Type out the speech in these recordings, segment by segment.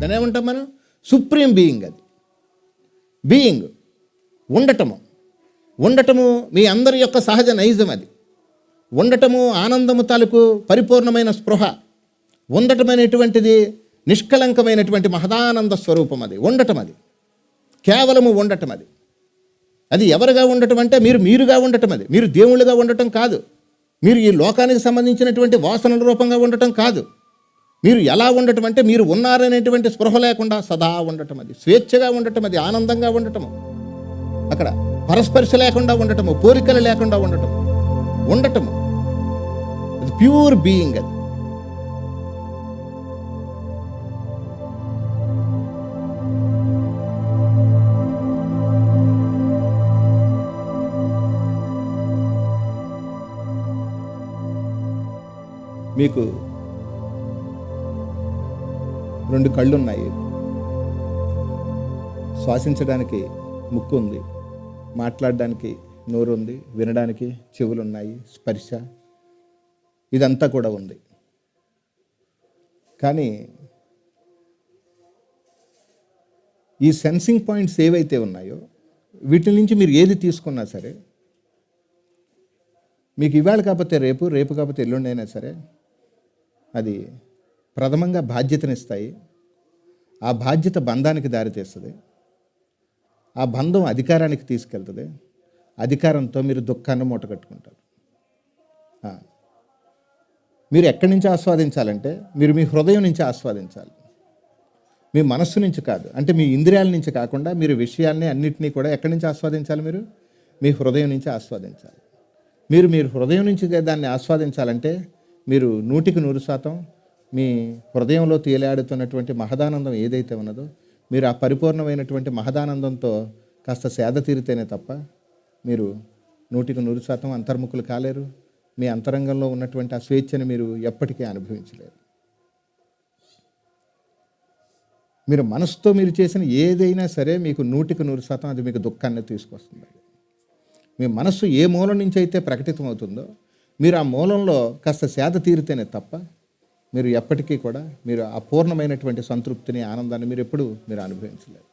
దాని ఏమంటాం మనం? సుప్రీం బీయింగ్ అది. బీయింగ్ ఉండటము. ఉండటము మీ అందరి యొక్క సహజ నైజం అది. ఉండటము ఆనందము తాలూకు పరిపూర్ణమైన స్పృహ. ఉండటం అనేటువంటిది నిష్కలంకమైనటువంటి మహదానంద స్వరూపం అది. ఉండటం అది. కేవలము ఉండటం అది. అది ఎవరుగా ఉండటం అంటే మీరు మీరుగా ఉండటం అది. మీరు దేవుళ్ళుగా ఉండటం కాదు. మీరు ఈ లోకానికి సంబంధించినటువంటి వాసనల రూపంగా ఉండటం కాదు. మీరు ఎలా ఉండటం అంటే మీరు ఉన్నారనేటువంటి స్పృహ లేకుండా సదా ఉండటం అది. స్వేచ్ఛగా ఉండటం అది ఆనందంగా ఉండటము అక్కడ పరస్పర్శ లేకుండా ఉండటము పోలికలు లేకుండా ఉండటము ఉండటము. అది ప్యూర్ బీయింగ్ అది. మీకు రెండు కళ్ళు ఉన్నాయి శ్వాసించడానికి ముక్కు ఉంది మాట్లాడడానికి నోరు ఉంది వినడానికి చెవులు ఉన్నాయి స్పర్శ. ఇదంతా కూడా ఉంది. కానీ ఈ సెన్సింగ్ పాయింట్స్ ఏవైతే ఉన్నాయో వీటి నుంచి మీరు ఏది తీసుకున్నా సరే మీకు ఇవాళ కాకపోతే రేపు రేపు కాకపోతే ఎల్లుండైనా సరే అది ప్రథమంగా బాధ్యతనిస్తాయి. ఆ బాధ్యత బంధానికి దారితీస్తుంది ఆ బంధం అధికారానికి తీసుకెళ్తుంది. అధికారంతో మీరు దుఃఖాన్ని మూటగట్టుకుంటారు మీరు ఎక్కడి నుంచి ఆస్వాదించాలంటే మీరు మీ హృదయం నుంచి ఆస్వాదించాలి. మీ మనస్సు నుంచి కాదు. అంటే మీ ఇంద్రియాల నుంచి కాకుండా మీరు విషయాల్ని అన్నింటినీ కూడా ఎక్కడి నుంచి ఆస్వాదించాలి మీరు? మీ హృదయం నుంచి ఆస్వాదించాలి. మీరు మీరు హృదయం నుంచి దాన్ని ఆస్వాదించాలంటే మీరు నూటికి నూరు శాతం మీ హృదయంలో తేలాడుతున్నటువంటి మహదానందం ఏదైతే ఉన్నదో మీరు ఆ పరిపూర్ణమైనటువంటి మహదానందంతో కాస్త సేద తీరితేనే తప్ప మీరు నూటికి నూరు శాతం అంతర్ముఖులు కాలేరు. మీ అంతరంగంలో ఉన్నటువంటి ఆ స్వేచ్ఛను మీరు ఎప్పటికీ అనుభవించలేరు. మీరు మనసుతో మీరు చేసిన ఏదైనా సరే మీకు నూటికి నూరు శాతం అది మీకు దుఃఖాన్ని తీసుకొస్తుంది. మీ మనస్సు ఏ మూలం నుంచి అయితే ప్రకటితమవుతుందో మీరు ఆ మూలంలో కాస్త సేద తీరితేనే తప్ప మీరు ఎప్పటికీ కూడా మీరు అపూర్ణమైనటువంటి సంతృప్తిని ఆనందాన్ని మీరు ఎప్పుడు మీరు అనుభవించలేరు.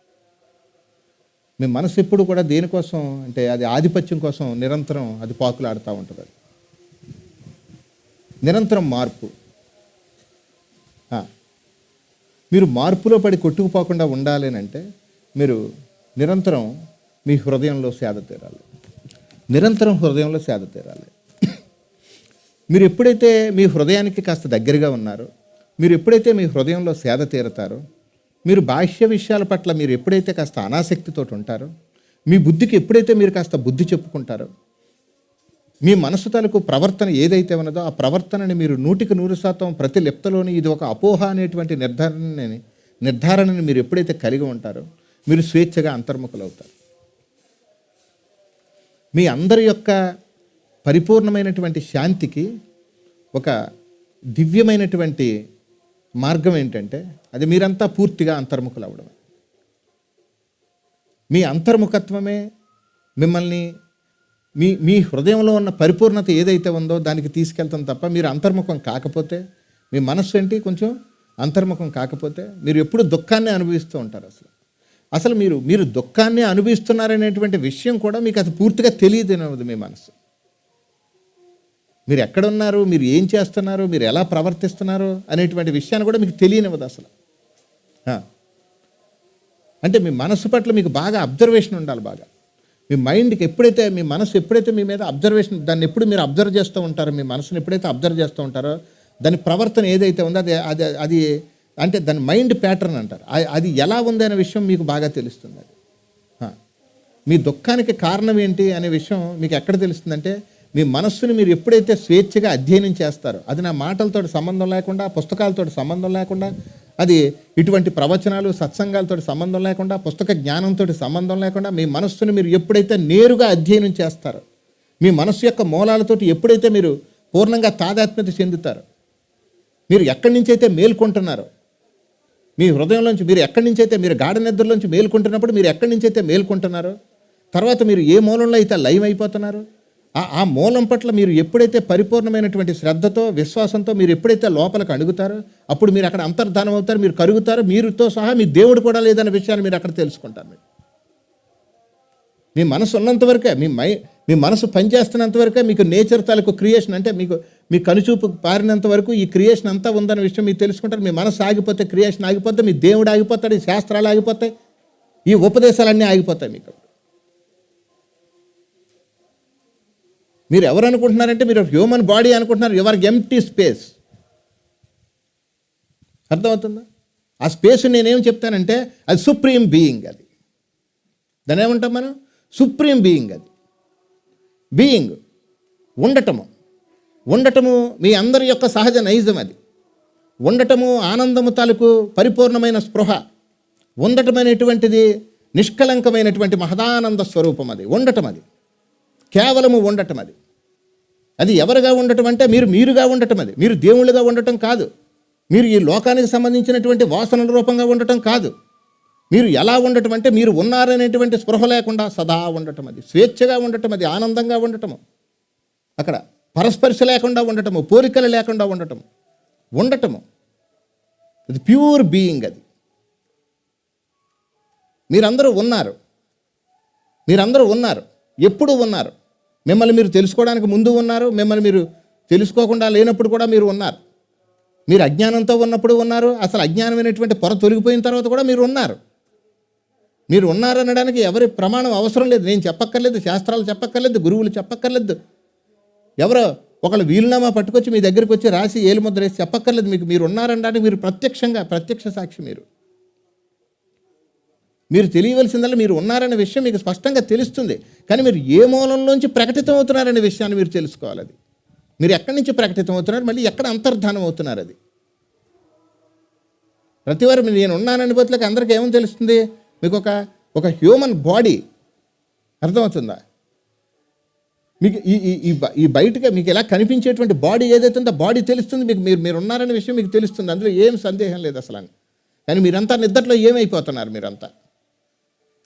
మీ మనసు ఎప్పుడు కూడా దేనికోసం అంటే అది ఆధిపత్యం కోసం నిరంతరం అది పాకులాడుతూ ఉంటుంది. అది నిరంతరం మార్పు. మీరు మార్పులో పడి కొట్టుకుపోకుండా ఉండాలి అని అంటే మీరు నిరంతరం మీ హృదయంలో సేద తీరాలి. నిరంతరం హృదయంలో సేద తీరాలి. మీరు ఎప్పుడైతే మీ హృదయానికి కాస్త దగ్గరగా ఉన్నారో మీరు ఎప్పుడైతే మీ హృదయంలో సేద తీరతారో మీరు బాహ్య విషయాల పట్ల మీరు ఎప్పుడైతే కాస్త అనాసక్తితో ఉంటారో మీ బుద్ధికి ఎప్పుడైతే మీరు కాస్త బుద్ధి చెప్పుకుంటారో మీ మనసు తాలూకు ప్రవర్తన ఏదైతే ఉన్నదో ఆ ప్రవర్తనని మీరు నూటికి నూరు శాతం ప్రతి లిప్తలోని ఇది ఒక అపోహ అనేటువంటి నిర్ధారణని నిర్ధారణని మీరు ఎప్పుడైతే కలిగి ఉంటారో మీరు స్వేచ్ఛగా అంతర్ముఖులవుతారు. మీ అందరి యొక్క పరిపూర్ణమైనటువంటి శాంతికి ఒక దివ్యమైనటువంటి మార్గం ఏంటంటే అది మీరంతా పూర్తిగా అంతర్ముఖులు అవ్వడం మీ అంతర్ముఖత్వమే మిమ్మల్ని మీ మీ హృదయంలో ఉన్న పరిపూర్ణత ఏదైతే ఉందో దానికి తీసుకెళ్తాం తప్ప మీరు అంతర్ముఖం కాకపోతే మీ మనస్సు ఏంటి? కొంచెం అంతర్ముఖం కాకపోతే మీరు ఎప్పుడు దుఃఖాన్ని అనుభవిస్తూ ఉంటారు అసలు. అసలు మీరు మీరు దుఃఖాన్ని అనుభవిస్తున్నారనేటువంటి విషయం కూడా మీకు అది పూర్తిగా తెలియదు మీ మనసు మీరు ఎక్కడున్నారు? మీరు ఏం చేస్తున్నారు? మీరు ఎలా ప్రవర్తిస్తున్నారు? అనేటువంటి విషయాన్ని కూడా మీకు తెలియనివ్వదు అసలు. అంటే మీ మనసు పట్ల మీకు బాగా అబ్జర్వేషన్ ఉండాలి బాగా. మీ మైండ్కి ఎప్పుడైతే మీ మనసు ఎప్పుడైతే మీ మీద అబ్జర్వేషన్ దాన్ని ఎప్పుడు మీరు అబ్జర్వ్ చేస్తూ ఉంటారో మీ మనసుని ఎప్పుడైతే అబ్జర్వ్ చేస్తూ ఉంటారో దాని ప్రవర్తన ఏదైతే ఉందో అది అది అది అంటే దాని మైండ్ ప్యాటర్న్ అంటారు. అది ఎలా ఉంది అనే విషయం మీకు బాగా తెలుస్తుంది అది. మీ దుఃఖానికి కారణం ఏంటి అనే విషయం మీకు ఎక్కడ తెలుస్తుందంటే మీ మనస్సుని మీరు ఎప్పుడైతే స్వేచ్ఛగా అధ్యయనం చేస్తారో అది నా మాటలతో సంబంధం లేకుండా పుస్తకాలతో సంబంధం లేకుండా అది ఇటువంటి ప్రవచనాలు సత్సంగాలతో సంబంధం లేకుండా పుస్తక జ్ఞానంతో సంబంధం లేకుండా మీ మనస్సును మీరు ఎప్పుడైతే నేరుగా అధ్యయనం చేస్తారో మీ మనస్సు యొక్క మూలాలతోటి ఎప్పుడైతే మీరు పూర్ణంగా తాదాత్మ్యత చెందుతారో మీరు ఎక్కడి నుంచి అయితే మేల్కొంటున్నారో మీ హృదయంలోంచి మీరు ఎక్కడి నుంచి అయితే మీరు గాఢ నిద్రలోంచి మేల్కొంటున్నప్పుడు మీరు ఎక్కడి నుంచి అయితే మేల్కొంటున్నారో తర్వాత మీరు ఏ మూలంలో అయితే లైవ్ అయిపోతున్నారు ఆ- మూలం పట్ల మీరు ఎప్పుడైతే పరిపూర్ణమైనటువంటి శ్రద్ధతో విశ్వాసంతో మీరు ఎప్పుడైతే లోపలికి అడుగుతారో అప్పుడు మీరు అక్కడ అంతర్ధానం అవుతారు మీరు కరుగుతారు మీరుతో సహా మీ దేవుడు కూడా లేదన్న విషయాన్ని మీరు అక్కడ తెలుసుకుంటారు మీరు. మీ మనసు ఉన్నంత వరకే మీ మై మీ మనసు పనిచేస్తున్నంత వరకే మీకు నేచర్ తాలూకు క్రియేషన్ అంటే మీకు మీ కనుచూపు పారినంత వరకు ఈ క్రియేషన్ అంతా ఉందన్న విషయం మీరు తెలుసుకుంటారు. మీ మనసు ఆగిపోతే క్రియేషన్ ఆగిపోతే మీ దేవుడు ఆగిపోతాడు ఈ శాస్త్రాలు ఆగిపోతాయి ఈ ఉపదేశాలన్నీ ఆగిపోతాయి మీకు. మీరు ఎవరు అనుకుంటున్నారంటే మీరు హ్యూమన్ బాడీ అనుకుంటున్నారు. యువర్ ఎంటీ స్పేస్ అర్థమవుతుందా? ఆ స్పేస్ నేనేం చెప్తానంటే అది సుప్రీం బీయింగ్ అది. దాని ఏమంటాం మనం? సుప్రీం బీయింగ్ అది. బీయింగ్ ఉండటము. ఉండటము మీ అందరి యొక్క సహజ నైజం అది. ఉండటము ఆనందము తాలూకు పరిపూర్ణమైన స్పృహ. ఉండటమైనటువంటిది నిష్కలంకమైనటువంటి మహదానంద స్వరూపం అది. ఉండటం అది. కేవలము ఉండటం అది. అది ఎవరుగా ఉండటం అంటే మీరు మీరుగా ఉండటం అది. మీరు దేవుళ్ళుగా ఉండటం కాదు. మీరు ఈ లోకానికి సంబంధించినటువంటి వాసనల రూపంగా ఉండటం కాదు. మీరు ఎలా ఉండటం అంటే మీరు ఉన్నారనేటువంటి స్పృహ లేకుండా సదా ఉండటం అది. స్వేచ్ఛగా ఉండటం అది. ఆనందంగా ఉండటము. అక్కడ పరస్పర్శ లేకుండా ఉండటము. పోలికలు లేకుండా ఉండటము. ఉండటము. అది ప్యూర్ బీయింగ్ అది. మీరందరూ ఉన్నారు. మీరందరూ ఉన్నారు. ఎప్పుడు ఉన్నారు. మిమ్మల్ని మీరు తెలుసుకోవడానికి ముందు ఉన్నారు మిమ్మల్ని మీరు తెలుసుకోకుండా లేనప్పుడు కూడా మీరు ఉన్నారు. మీరు అజ్ఞానంతో ఉన్నప్పుడు ఉన్నారు అసలు అజ్ఞానమైనటువంటి పొర తొలగిపోయిన తర్వాత కూడా మీరు ఉన్నారు. మీరు ఉన్నారనడానికి ఎవరి ప్రమాణం అవసరం లేదు. నేను చెప్పక్కర్లేదు శాస్త్రాలు చెప్పక్కర్లేదు గురువులు చెప్పక్కర్లేదు. ఎవరో ఒకళ్ళు వీలునామా పట్టుకొచ్చి మీ దగ్గరికి వచ్చి రాసి ఏలుముద్ర వేసి చెప్పక్కర్లేదు. మీకు మీరు ఉన్నారనడానికి మీరు ప్రత్యక్షంగా ప్రత్యక్ష సాక్షి మీరు. మీరు తెలియవలసిందల్లా మీరు ఉన్నారనే విషయం మీకు స్పష్టంగా తెలుస్తుంది. కానీ మీరు ఏ మూలంలోంచి ప్రకటితం అవుతున్నారనే విషయాన్ని మీరు తెలుసుకోవాలి అది. మీరు ఎక్కడి నుంచి ప్రకటితం అవుతున్నారు మళ్ళీ ఎక్కడ అంతర్ధానం అవుతున్నారు అది? ప్రతివారు మీరు నేను ఉన్నానని బతులకు అందరికీ ఏమని తెలుస్తుంది? మీకు ఒక ఒక హ్యూమన్ బాడీ అర్థమవుతుందా? మీకు ఈ ఈ ఈ బయటగా మీకు ఎలా కనిపించేటువంటి బాడీ ఏదైతే ఉందో బాడీ తెలుస్తుంది మీకు. మీరు మీరు ఉన్నారనే విషయం మీకు తెలుస్తుంది. అందులో ఏం సందేహం లేదు అసలు కానీ మీరంతా నిద్రలో ఏమైపోతున్నారు మీరంతా?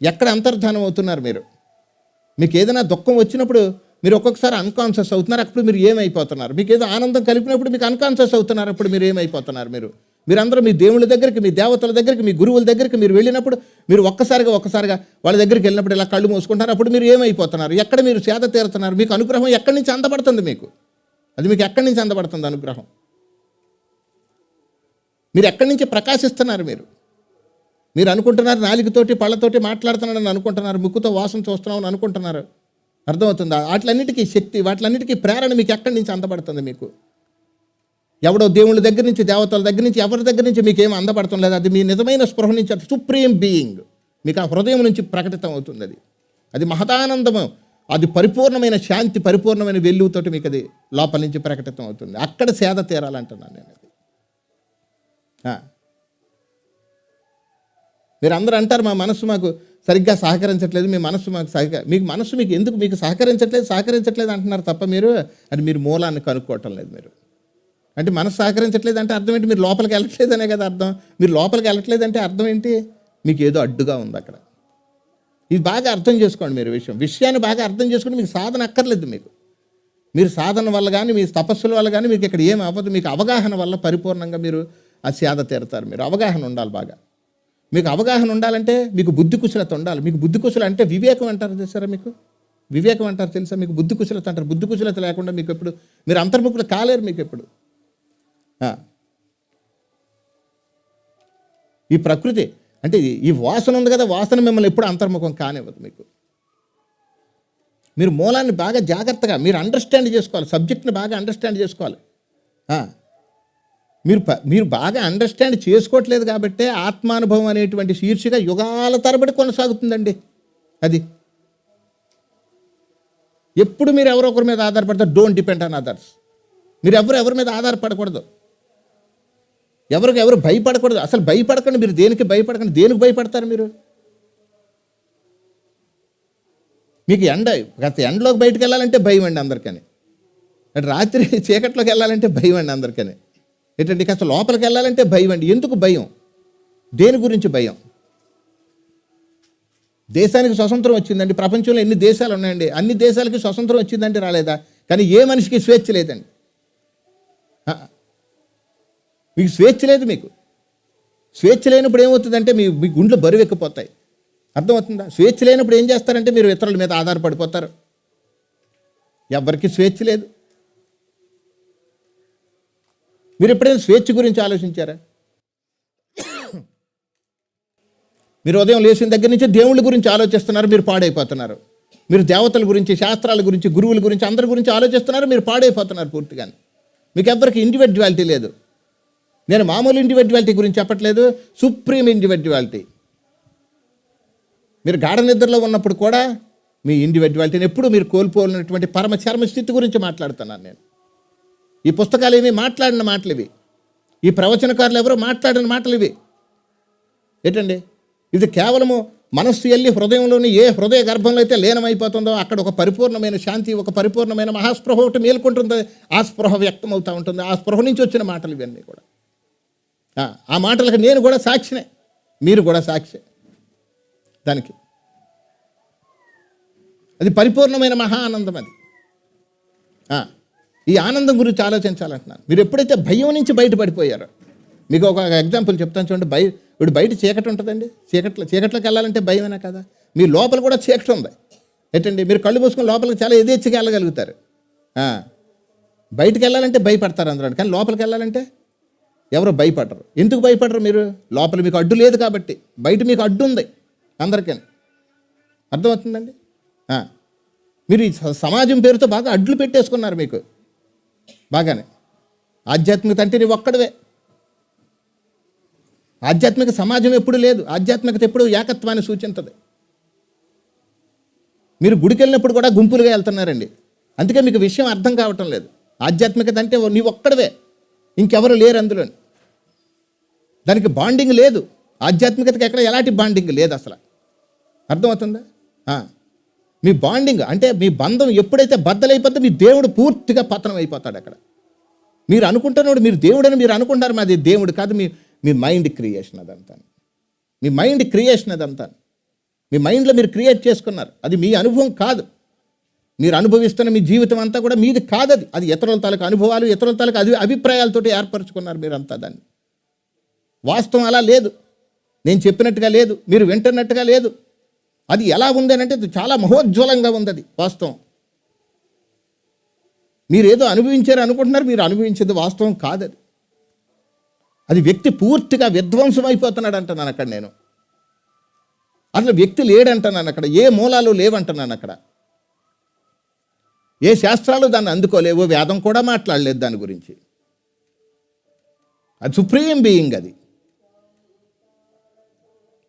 ఎక్కడ అంతర్ధానం అవుతున్నారు మీరు? మీకు ఏదైనా దుఃఖం వచ్చినప్పుడు మీరు ఒక్కొక్కసారి అన్కాన్షియస్ అవుతున్నారు అప్పుడు మీరు ఏమైపోతున్నారు? మీకు ఏదో ఆనందం కలిపినప్పుడు మీకు అన్కాన్షియస్ అవుతున్నారు అప్పుడు మీరు ఏమైపోతున్నారు మీరు? మీరందరూ మీ దేవుళ్ళ దగ్గరికి మీ దేవతల దగ్గరికి మీ గురువుల దగ్గరికి మీరు వెళ్ళినప్పుడు మీరు ఒక్కసారిగా ఒక్కసారిగా వాళ్ళ దగ్గరికి వెళ్ళినప్పుడు ఇలా కళ్ళు మూసుకుంటారు అప్పుడు మీరు ఏమైపోతున్నారు? ఎక్కడ మీరు సేద తీరుతున్నారు? మీకు అనుగ్రహం ఎక్కడి నుంచి అందబడుతుంది మీకు? అది మీకు ఎక్కడి నుంచి అందబడుతుంది అనుగ్రహం? మీరు ఎక్కడి నుంచి ప్రకాశిస్తున్నారు మీరు? మీరు అనుకుంటున్నారు నాలుగుతోటి పళ్ళతోటి మాట్లాడుతున్నాడని అనుకుంటున్నారు ముక్కుతో వాసన చూస్తున్నామని అనుకుంటున్నారు. అర్థమవుతుందా? వాటిలన్నిటికీ శక్తి వాటిలన్నిటికీ ప్రేరణ మీకు ఎక్కడి నుంచి అందబడుతుంది మీకు? ఎవడో దేవుళ్ళ దగ్గర నుంచి దేవతల దగ్గర నుంచి ఎవరి దగ్గర నుంచి మీకు ఏం అందబడటం లేదు. అది మీ నిజమైన స్పృహ నుంచి అది సుప్రీం బీయింగ్. మీకు ఆ హృదయం నుంచి ప్రకటితం అవుతుంది అది. అది మహదానందము. అది పరిపూర్ణమైన శాంతి పరిపూర్ణమైన వెలుగుతోటి మీకు అది లోపల నుంచి ప్రకటితం అవుతుంది. అక్కడ సేద తీరాలంటున్నాను నేను. అది మీరు అందరూ అంటారు మా మనసు మాకు సరిగ్గా సహకరించట్లేదు మీ మనసు మాకు సహక మీకు మనసు మీకు ఎందుకు మీకు సహకరించట్లేదు సహకరించట్లేదు అంటున్నారు తప్ప మీరు అది మీరు మూలాన్ని కనుక్కోవటం లేదు మీరు. అంటే మనసు సహకరించట్లేదు అంటే అర్థం ఏంటి? మీరు లోపలికి వెళ్ళట్లేదనే కదా అర్థం. మీరు లోపలికి వెళ్ళట్లేదు అంటే అర్థం ఏంటి? మీకు ఏదో అడ్డుగా ఉంది అక్కడ. ఇది బాగా అర్థం చేసుకోండి మీరు విషయం. విషయాన్ని బాగా అర్థం చేసుకుని మీకు సాధన అక్కర్లేదు మీకు. మీరు సాధన వల్ల కానీ మీ తపస్సుల వల్ల కానీ మీకు ఇక్కడ ఏం అవ్వదు. మీకు అవగాహన వల్ల పరిపూర్ణంగా మీరు ఆ సేద తీరుతారు మీరు. అవగాహన ఉండాలి బాగా. మీకు అవగాహన ఉండాలంటే మీకు బుద్ధి కుశలత ఉండాలి. మీకు బుద్ధి కుశల అంటే వివేకం అంటారు తెలుసారా మీకు? వివేకం అంటారు తెలుసా మీకు? బుద్ధి కుశలత అంటారు. బుద్ధి కుశలత లేకుండా మీకు ఎప్పుడు మీరు అంతర్ముఖులు కాలేరు మీకు ఎప్పుడు. ఈ ప్రకృతి అంటే ఈ- వాసన ఉంది కదా వాసన మిమ్మల్ని ఎప్పుడు అంతర్ముఖం కానివ్వదు మీకు. మీరు మూలాన్ని బాగా జాగ్రత్తగా మీరు అండర్స్టాండ్ చేసుకోవాలి. సబ్జెక్ట్ని బాగా అండర్స్టాండ్ చేసుకోవాలి. మీరు మీరు బాగా అండర్స్టాండ్ చేసుకోవట్లేదు కాబట్టే ఆత్మానుభవం అనేటువంటి శీర్షిక యుగాల తరబడి కొనసాగుతుందండి. అది. ఎప్పుడు మీరు ఎవరో ఒకరి మీద ఆధారపడతారు డోంట్ డిపెండ్ ఆన్ అదర్స్ మీరు ఎవరు ఎవరి మీద ఆధారపడకూడదు. ఎవరికి ఎవరు భయపడకూడదు. అసలు భయపడకండి మీరు దేనికి భయపడకండి దేనికి భయపడతారు మీరు? మీకు ఎండ గత ఎండలోకి బయటకు వెళ్ళాలంటే భయం అండి అందరికని. అంటే రాత్రి చీకట్లోకి వెళ్ళాలంటే భయం అండి అందరికని. ఏంటంటే కాస్త లోపలికి వెళ్ళాలంటే భయం అండి. ఎందుకు భయం? దేని గురించి భయం? దేశానికి స్వతంత్రం వచ్చిందండి. ప్రపంచంలో ఎన్ని దేశాలు ఉన్నాయండి? అన్ని దేశాలకి స్వతంత్రం వచ్చిందంటే రాలేదా? కానీ ఏ మనిషికి స్వేచ్ఛ లేదండి. మీకు స్వేచ్ఛ లేదు మీకు. స్వేచ్ఛ లేనప్పుడు ఏమవుతుందంటే మీ మీ గుండెలు బరువు ఎక్కిపోతాయి. అర్థమవుతుందా? స్వేచ్ఛ లేనప్పుడు ఏం చేస్తారంటే మీరు ఇతరుల మీద ఆధారపడిపోతారు. ఎవరికి స్వేచ్ఛ లేదు. మీరు ఎప్పుడైనా స్వేచ్ఛ గురించి ఆలోచించారా? మీరు ఉదయం లేచిన దగ్గర నుంచి దేవుళ్ళ గురించి ఆలోచిస్తున్నారు మీరు పాడైపోతున్నారు. మీరు దేవతల గురించి శాస్త్రాల గురించి గురువుల గురించి అందరి గురించి ఆలోచిస్తున్నారు మీరు పాడైపోతున్నారు పూర్తిగా మీకు ఎవరికి ఇండివిజువాలిటీ లేదు. నేను మామూలు ఇండివిజువాలిటీ గురించి చెప్పట్లేదు సుప్రీం ఇండివిజువాలిటీ మీరు గాఢ నిద్రలో ఉన్నప్పుడు కూడా మీ ఇండివిజువాలిటీని ఎప్పుడు మీరు కోల్పోలేనటువంటి పరమ చర్మ స్థితి గురించి మాట్లాడుతున్నాను నేను. ఈ పుస్తకాలు ఏమి మాట్లాడిన మాటలు ఇవి ఈ ప్రవచనకారులు ఎవరో మాట్లాడిన మాటలు ఇవి ఏంటండి? ఇది కేవలము మనస్సు వెళ్ళి హృదయంలోని ఏ హృదయ గర్భంలో అయితే లీనమైపోతుందో అక్కడ ఒక పరిపూర్ణమైన శాంతి ఒక పరిపూర్ణమైన మహాస్పృహ ఒకటి మేల్కొంటుంది. ఆ స్పృహ వ్యక్తం అవుతూ ఉంటుంది. ఆ స్పృహ నుంచి వచ్చిన మాటలు ఇవన్నీ కూడా. ఆ, మాటలకు నేను కూడా సాక్షినే. మీరు కూడా సాక్షి. దానికి. అది పరిపూర్ణమైన మహా ఆనందం అది. ఈ ఆనందం గురించి ఆలోచించాలంటున్నాను మీరు ఎప్పుడైతే భయం నుంచి బయటపడిపోయారో మీకు ఒక ఎగ్జాంపుల్ చెప్తాను చూడండి. బయ ఇప్పుడు బయట చీకటి ఉంటుందండి. చీకట్లో చీకట్లోకి వెళ్ళాలంటే భయమేనా కదా? మీ లోపల కూడా చీకటి ఉంది. ఏంటండి? మీరు కళ్ళు మూసుకొని లోపలికి చాలా ఎదేచ్ఛగా వెళ్ళగలుగుతారు. బయటకు వెళ్ళాలంటే భయపడతారు అందరూ. కానీ లోపలికి వెళ్ళాలంటే ఎవరు భయపడరు. ఎందుకు భయపడరు మీరు? లోపల మీకు అడ్డు లేదు కాబట్టి. బయట మీకు అడ్డు ఉంది అందరికీ అర్థమవుతుందండి? మీరు ఈ సమాజం పేరుతో బాగా అడ్లు పెట్టేసుకున్నారు మీకు. బాగానే. ఆధ్యాత్మికత అంటే నీవు ఒక్కడవే. ఆధ్యాత్మిక సమాజం ఎప్పుడు లేదు. ఆధ్యాత్మికత ఎప్పుడు ఏకత్వాన్ని సూచించదు. మీరు గుడికి వెళ్ళినప్పుడు కూడా గుంపులుగా వెళ్తున్నారండి. అందుకే మీకు విషయం అర్థం కావటం లేదు. ఆధ్యాత్మికత అంటే నీవు ఒక్కడవే. ఇంకెవరు లేరు అందులో దానికి బాండింగ్ లేదు. ఆధ్యాత్మికతకి ఎక్కడ ఎలాంటి బాండింగ్ లేదు అసలు. అర్థమవుతుందా? మీ బాండింగ్ అంటే మీ బంధం ఎప్పుడైతే బద్దలైపోతే మీ దేవుడు పూర్తిగా పతనం అయిపోతాడు అక్కడ. మీరు అనుకుంటున్నాడు మీరు దేవుడని మీరు అనుకుంటారు మాది దేవుడు కాదు మీ మీ మైండ్ క్రియేషన్ అదంతా. మీ మైండ్ క్రియేషన్ అదంతా. మీ మైండ్లో మీరు క్రియేట్ చేసుకున్నారు. అది మీ అనుభవం కాదు. మీరు అనుభవిస్తున్న మీ జీవితం అంతా కూడా మీది కాదది అది. ఇతరుల తాలూకు అనుభవాలు ఇతరుల తాలూకు అది అభిప్రాయాలతో ఏర్పరచుకున్నారు మీరంతా దాన్ని. వాస్తవం అలా లేదు. నేను చెప్పినట్టుగా లేదు మీరు వింటున్నట్టుగా లేదు. అది ఎలా ఉంది అని అంటే అది చాలా మహోజ్వలంగా ఉంది అది వాస్తవం. మీరు ఏదో అనుభవించారు అనుకుంటున్నారు మీరు అనుభవించేది వాస్తవం కాదది. అది వ్యక్తి పూర్తిగా విధ్వంసం అయిపోతున్నాడు అంటున్నాను అక్కడ నేను. అసలు వ్యక్తి లేడంటున్నాను అక్కడ ఏ మూలాలు లేవంటున్నాను అక్కడ. ఏ శాస్త్రాలు దాన్ని అందుకోలేవు వేదం కూడా మాట్లాడలేదు దాని గురించి. అది సుప్రీం బీయింగ్ అది.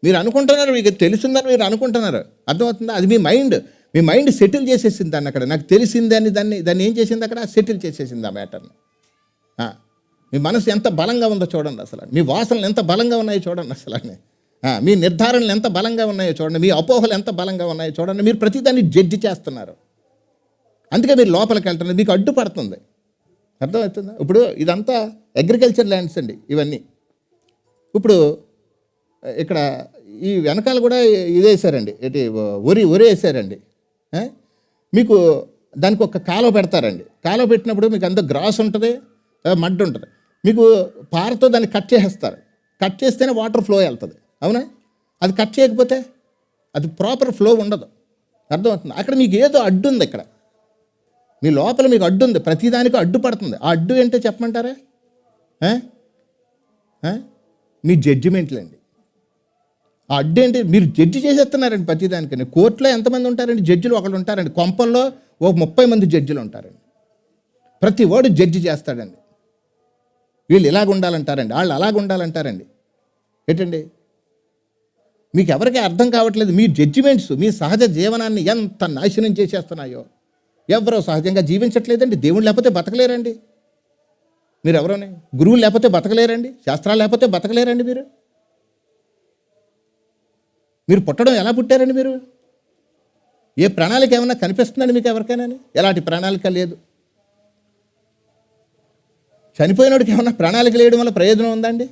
మీరు అనుకుంటున్నారు మీకు తెలిసిందని మీరు అనుకుంటున్నారు. అర్థమవుతుందా? అది మీ మైండ్. మీ మైండ్ సెటిల్ చేసేసింది దాన్ని అక్కడ. నాకు తెలిసింది అని దాన్ని దాన్ని ఏం చేసింది అక్కడ? సెటిల్ చేసేసింది ఆ మ్యాటర్ని మీ మనసు ఎంత బలంగా ఉందో చూడండి అసలు. మీ వాసనలు ఎంత బలంగా ఉన్నాయో చూడండి అసలు అని. మీ నిర్ధారణలు ఎంత బలంగా ఉన్నాయో చూడండి. మీ అపోహలు ఎంత బలంగా ఉన్నాయో చూడండి. మీరు ప్రతిదాన్ని జడ్జి చేస్తున్నారు. అందుకే మీరు లోపలికి వెళ్తున్నారు. మీకు అడ్డుపడుతుంది. అర్థమవుతుందా? ఇప్పుడు ఇదంతా అగ్రికల్చర్ ల్యాండ్స్ అండి ఇవన్నీ. ఇప్పుడు ఇక్కడ ఈ వెనకాల కూడా ఇది వేసారండి ఏంటి వరి వరి వేసారండి మీకు దానికి ఒక కాలువ పెడతారండి. కాలువ పెట్టినప్పుడు మీకు అంత గ్రాస్ ఉంటుంది మడ్ ఉంటుంది. మీకు పారతో దాన్ని కట్ చేసేస్తారు. కట్ చేస్తేనే వాటర్ ఫ్లో వెళ్తుంది. అవునా? అది కట్ చేయకపోతే అది ప్రాపర్ ఫ్లో ఉండదు. అర్థమవుతుంది? అక్కడ మీకు ఏదో అడ్డు ఉంది ఇక్కడ. మీ లోపల మీకు అడ్డు ఉంది. ప్రతిదానికి అడ్డు పడుతుంది. ఆ అడ్డు ఏంటో చెప్పమంటారా? మీ జడ్జిమెంట్లండి ఆ అడ్డు ఏంటి? మీరు జడ్జి చేసేస్తున్నారండి ప్రతిదానికని. కోర్టులో ఎంతమంది ఉంటారండి? జడ్జిలు ఒకళ్ళు ఉంటారండి. కొంపల్లో ఒక ముప్పై మంది జడ్జిలు ఉంటారండి. ప్రతి వాడు జడ్జి చేస్తాడండి. వీళ్ళు ఇలాగ ఉండాలంటారండి. వాళ్ళు అలాగ ఉండాలంటారండి. ఏంటండి? మీకు ఎవరికి అర్థం కావట్లేదు. మీ జడ్జిమెంట్స్ మీ సహజ జీవనాన్ని ఎంత నాశనం చేసేస్తున్నాయో. ఎవరో సహజంగా జీవించట్లేదండి. దేవుడు లేకపోతే బతకలేరండి. మీరు ఎవరోనే గురువులు లేకపోతే బతకలేరండి? శాస్త్రాలు లేకపోతే బతకలేరండి మీరు? మీరు పుట్టడం ఎలా పుట్టారండి మీరు? ఏ ప్రణాళిక ఏమైనా కనిపిస్తుందండి మీకు ఎవరికైనా ఎలాంటి ప్రణాళిక లేదు. చనిపోయినోడికి ఏమైనా ప్రణాళిక లేయడం వల్ల ప్రయోజనం ఉందండి?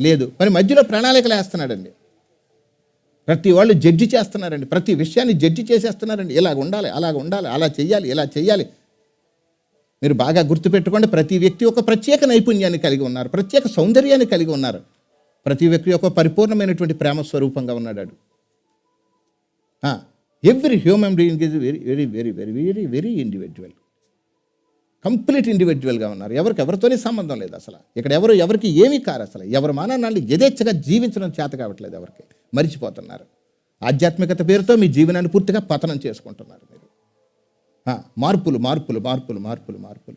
లేదు. మరి మధ్యలో ప్రణాళికలు వేస్తున్నాడండి. ప్రతి వాళ్ళు జడ్జి చేస్తున్నారండి. ప్రతి విషయాన్ని జడ్జి చేసేస్తున్నారండి. ఇలాగ ఉండాలి అలాగ ఉండాలి అలా చేయాలి ఇలా చేయాలి మీరు బాగా గుర్తుపెట్టుకోండి. ప్రతి వ్యక్తి ఒక ప్రత్యేక నైపుణ్యాన్ని కలిగి ఉన్నారు. ప్రత్యేక సౌందర్యాన్ని కలిగి ఉన్నారు. ప్రతి వ్యక్తి యొక్క పరిపూర్ణమైనటువంటి ప్రేమ స్వరూపంగా ఉన్నాడు every human being is very very very very very very individual complete ఇండివిజువల్గా ఉన్నారు. ఎవరికి ఎవరితోనే సంబంధం లేదు అసలు. ఇక్కడ ఎవరు ఎవరికి ఏమీ కారు అసలు. ఎవరి మానాన్ని యథేచ్ఛగా జీవించడం చేత కావట్లేదు ఎవరికి. మరిచిపోతున్నారు. ఆధ్యాత్మికత పేరుతో మీ జీవనాన్ని పూర్తిగా పతనం చేసుకుంటున్నారు మీరు. మార్పులు మార్పులు మార్పులు మార్పులు మార్పులు.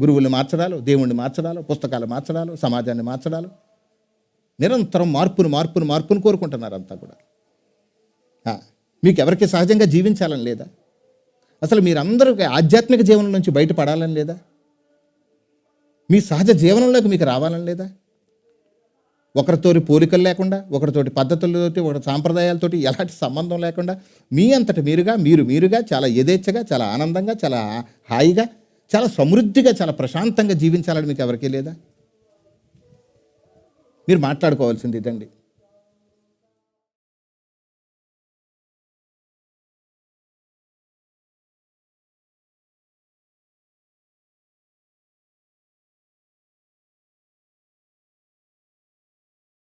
గురువులు మార్చడాలు దేవుణ్ణి మార్చడాలు పుస్తకాలు మార్చడాలు సమాజాన్ని మార్చడాలు. నిరంతరం మార్పును మార్పును మార్పును కోరుకుంటున్నారు అంతా కూడా. మీకు ఎవరికి సహజంగా జీవించాలని లేదా? అసలు మీరందరూ ఆధ్యాత్మిక జీవనం నుంచి బయటపడాలని లేదా? మీ సహజ జీవనంలోకి మీకు రావాలని లేదా? ఒకరితోటి పోలికలు లేకుండా ఒకరితోటి పద్ధతులతోటి ఒకరి సాంప్రదాయాలతోటి ఎలాంటి సంబంధం లేకుండా మీ అంతటి మీరుగా మీరు మీరుగా చాలా యథేచ్ఛగా చాలా ఆనందంగా చాలా హాయిగా చాలా సమృద్ధిగా చాలా ప్రశాంతంగా జీవించాలని మీకు ఎవరికీ లేదా? మీరు మాట్లాడుకోవాల్సింది ఇదండి.